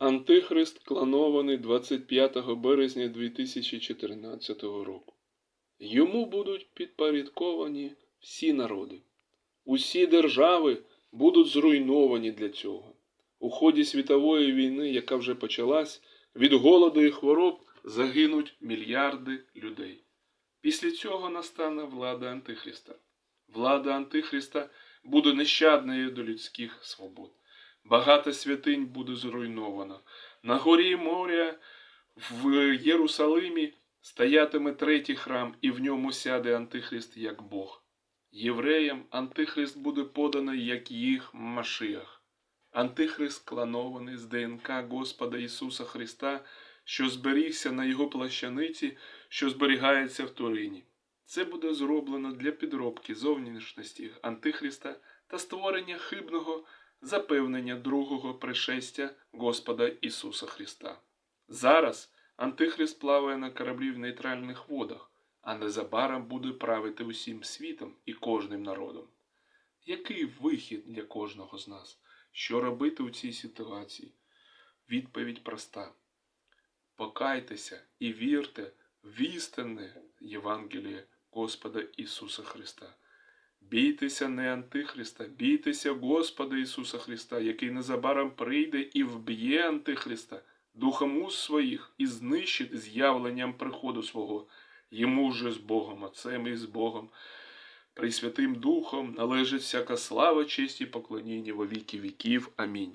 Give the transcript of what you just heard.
Антихрист клонований 25 березня 2014 року. Йому будуть підпорядковані всі народи. Усі держави будуть зруйновані для цього. У ході світової війни, яка вже почалась, від голоду і хвороб загинуть мільярди людей. Після цього настане влада Антихриста. Влада Антихриста буде нещадною до людських свобод. Багато святинь буде зруйновано. На горі моря в Єрусалимі стоятиме третій храм, і в ньому сяде Антихрист як Бог. Євреям Антихрист буде поданий як їх Машиах. Антихрист клонований з ДНК Господа Ісуса Христа, що зберігся на його плащаниці, що зберігається в Турині. Це буде зроблено для підробки зовнішності Антихриста та створення хибного запевнення другого пришестя Господа Ісуса Христа. Зараз Антихрист плаває на кораблі в нейтральних водах, а незабаром буде правити усім світом і кожним народом. Який вихід для кожного з нас? Що робити у цій ситуації? Відповідь проста: покайтеся і вірте в істинне Євангеліє Господа Ісуса Христа. Бійтеся не Антихриста, бійтеся Господа Ісуса Христа, який незабаром прийде і вб'є Антихриста духом уз своїх і знищить з'явленням приходу свого. Йому же з Богом Отцем і з Богом, Пресвятим Духом належить всяка слава, честь і поклоніння во віки віків. Амінь.